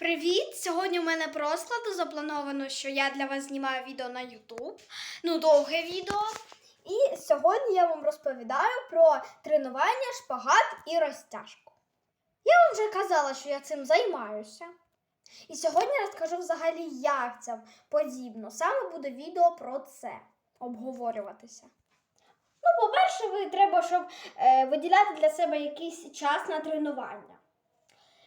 Привіт! Сьогодні у мене по розкладу заплановано, що я для вас знімаю відео на YouTube. Ну, довге відео. І сьогодні я вам розповідаю про тренування, шпагат і розтяжку. Я вам вже казала, що я цим займаюся. І сьогодні розкажу взагалі, як це подібно. Саме буде відео про це обговорюватися. Ну, по-перше, ви треба, щоб е, виділяти для себе якийсь час на тренування.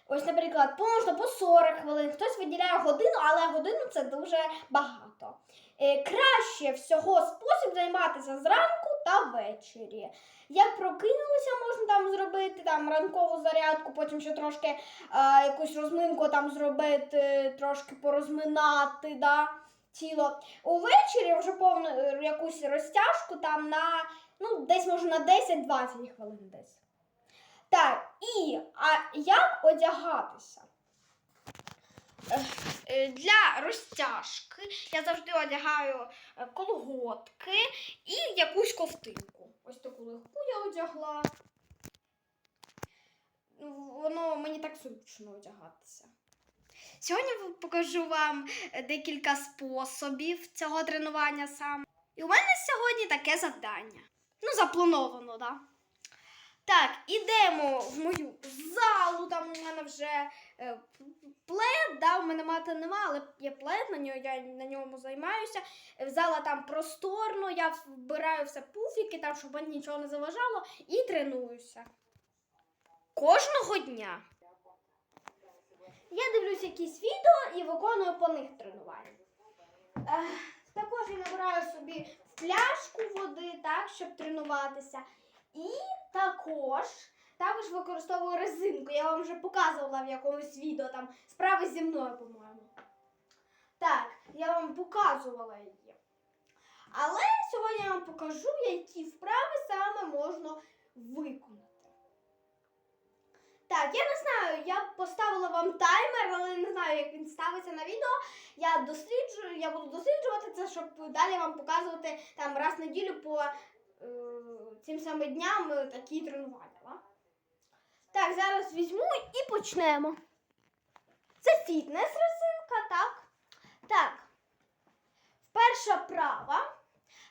Ось, наприклад, можна по 40 хвилин, хтось виділяє годину, але годину це дуже багато. Е, краще всього спосіб займатися зранку та ввечері. Як прокинулися, можна там зробити там ранкову зарядку, потім ще трошки е, якусь розминку там зробити, трошки порозминати да, тіло. Увечері вже повну е, якусь розтяжку там на ну, десь може на 10-20 хвилин десь. Так, і а як одягатися? Е, Для розтяжки я завжди одягаю е, колготки і якусь ковтинку. Ось таку легку я одягла. Воно мені так зручно одягатися. Сьогодні покажу вам е, декілька способів цього тренування саме. І у мене сьогодні таке завдання. Ну, заплановано, так? Да? Так, ідемо в мою залу. Там у мене вже е, плед, да, у мене мати нема, але є плед, на нього, я на ньому займаюся. Е, Зала там просторно, я вбираю все пуфіки, там, щоб мені нічого не заважало, і тренуюся. Кожного дня. Я дивлюсь якісь відео і виконую по них тренування. Е, також я набираю собі пляшку води, так, щоб тренуватися. І також, також використовую резинку. Я вам вже показувала в якомусь відео там справи зі мною, по-моєму. Так, я вам показувала її. Але сьогодні я вам покажу, які вправи саме можна виконати. Так, я не знаю, я поставила вам таймер, але не знаю, як він ставиться на відео. Я досліджую, я буду досліджувати це, щоб далі вам показувати там раз в неділю по е, цим саме дням е, такі тренування. Да? Так, зараз візьму і почнемо. Це фітнес резинка, так? Так. Перша права.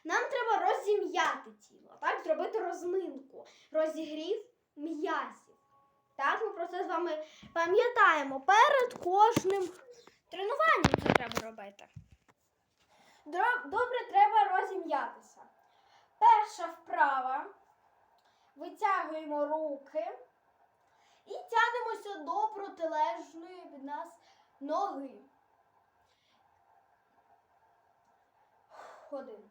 Нам треба розім'яти тіло, так? Зробити розминку, розігрів м'язів. Так, ми про це з вами пам'ятаємо перед кожним тренуванням це треба робити. Добре, треба розім'ятися. Перша вправа. Витягуємо руки і тягнемося до протилежної від нас ноги. Один.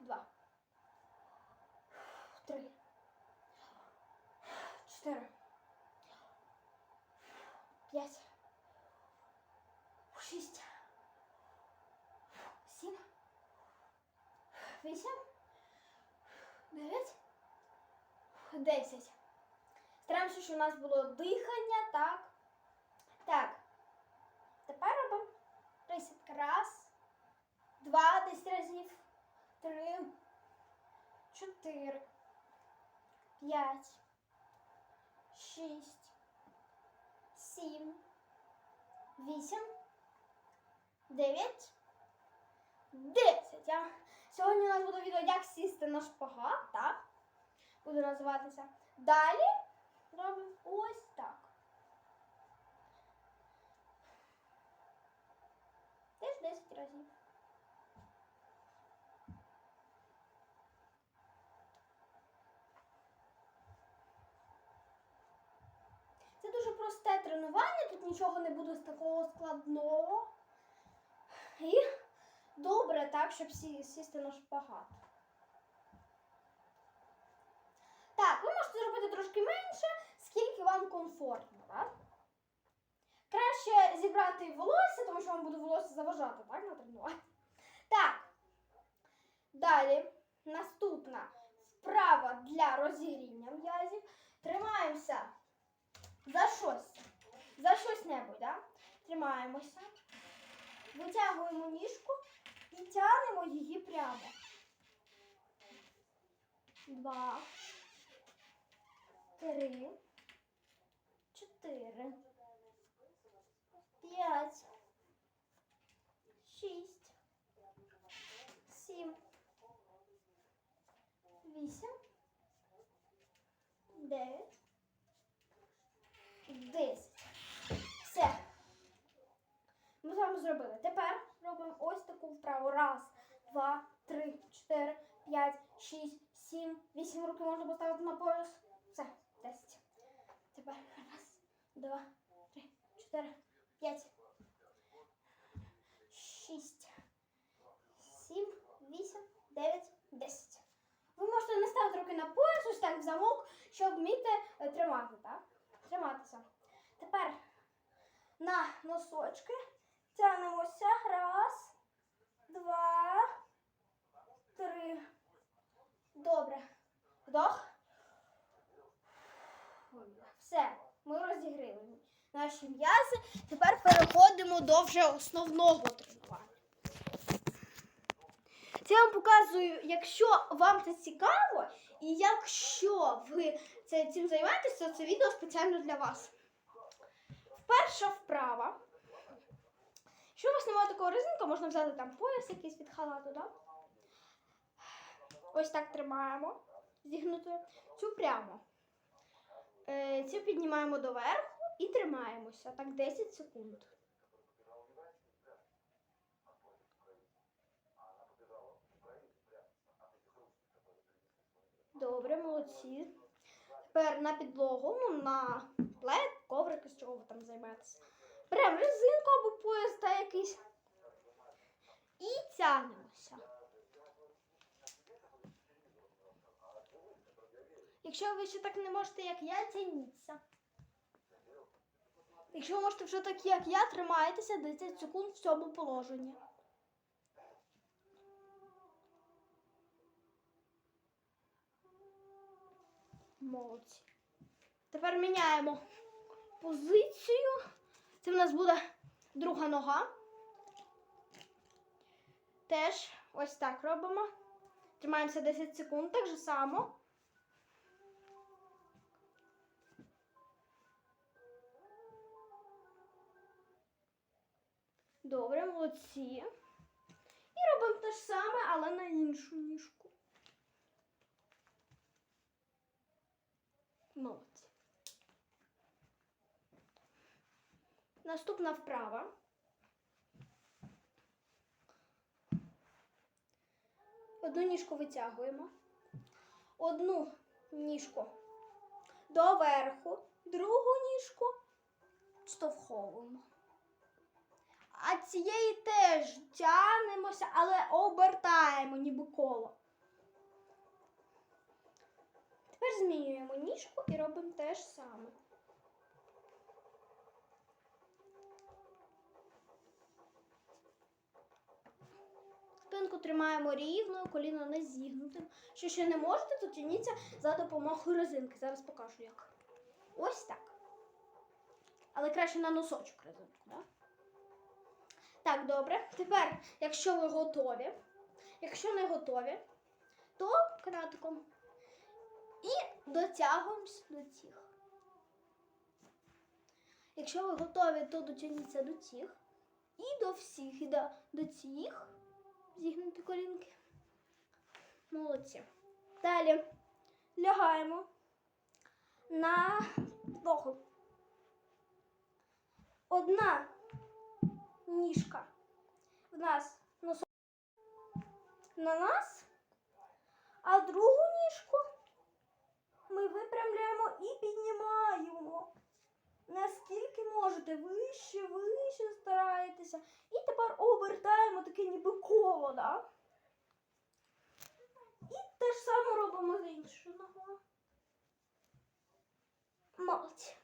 Два. Три. Чотири. П'ять. Шість. Сім. Вісім. Дев'ять. Десять. Стараємося, щоб у нас було дихання, так. Так. Тепер робимо присідки. Раз, два, десять разів, три, чотири, п'ять, шість, сім, вісім, дев'ять, десять. Сьогодні у нас буде відео, як сісти на шпагат, так? Буде називатися. Далі робимо ось так. Теж 10 разів. Це дуже просте тренування, тут нічого не буде з такого складного. І добре так, щоб сі- сісти на шпагат. Так, ви можете зробити трошки менше, скільки вам комфортно, так? Краще зібрати волосся, тому що вам буде волосся заважати, так, на тренуванні. Так. Далі. Наступна вправа для розігріння м'язів. Тримаємося за щось. За щось небудь, да? Тримаємося. Витягуємо ніжку і тягнемо її прямо. Два. Три. Чотири. п'ять, шість, сім, вісім, дев'ять, десять. Все. Ми з вами зробили. Тепер вправу. Раз, два, три, чотири, п'ять, шість, сім, вісім руки можна поставити на пояс. Все, десять. Тепер раз, два, три, чотири, п'ять, шість, сім, вісім, дев'ять, десять. Ви можете не ставити руки на пояс, ось так в замок, щоб вміти е, тримати, так? Триматися. Тепер на носочки тягнемося. Раз, два, три. Добре. Вдох. Все, ми розігріли наші м'язи. Тепер переходимо до вже основного тренування. Це я вам показую, якщо вам це цікаво, і якщо ви цим займаєтеся, то це відео спеціально для вас. Перша вправа. Якщо у вас немає такого резинка, можна взяти там пояс якийсь від халату, да? Ось так тримаємо. Зігнутою. Цю прямо. Е, цю піднімаємо доверху і тримаємося. Так 10 секунд. Добре, молодці. Тепер на підлогу, ну на плед, коврик, з чого ви там займаєтеся. Беремо резинку або пояс та якийсь. І тягнемося. Якщо ви ще так не можете, як я, тягніться. Якщо ви можете вже так, як я, тримаєтеся 10 секунд в цьому положенні. Молодці. Тепер міняємо позицію. Це в нас буде друга нога. Теж ось так робимо. Тримаємося 10 секунд, так же само. Добре, молодці. І робимо те ж саме, але на іншу ніжку. Молодці. Наступна вправа. Одну ніжку витягуємо. Одну ніжку доверху, другу ніжку штовховуємо. А цієї теж тягнемося, але обертаємо ніби коло. Тепер змінюємо ніжку і робимо те ж саме. Спинку тримаємо рівно, коліно не зігнутим. Що ще не можете, то тяніться за допомогою резинки. Зараз покажу як. Ось так. Але краще на носочок резинку? Да? Так, добре. Тепер, якщо ви готові, якщо не готові, то кратком. І дотягуємось до цих. Якщо ви готові, то дотягніться до цих. І до всіх, і до, до цих. Зігнути колінки. Молодці. Далі лягаємо на підлогу. Одна ніжка в нас носок на нас, а другу ніжку ми випрямляємо і піднімаємо. Наскільки можете, вище, вище стараєтеся. І тепер обертаємо таке ніби коло, да? І те ж саме робимо з іншою ногою. Молодці.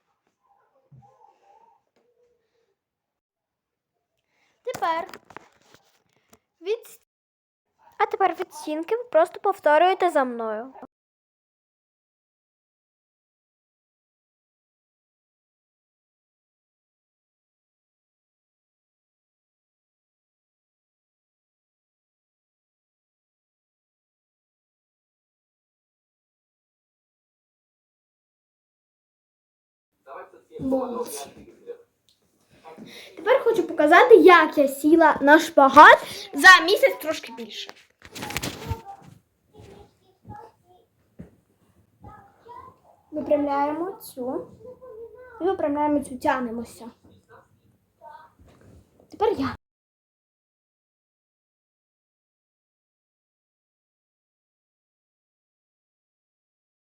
Тепер від... А тепер від стінки ви просто повторюєте за мною. Молодці. Тепер хочу показати, як я сіла на шпагат за місяць трошки більше. Випрямляємо цю. І випрямляємо цю, тянемося. Тепер я.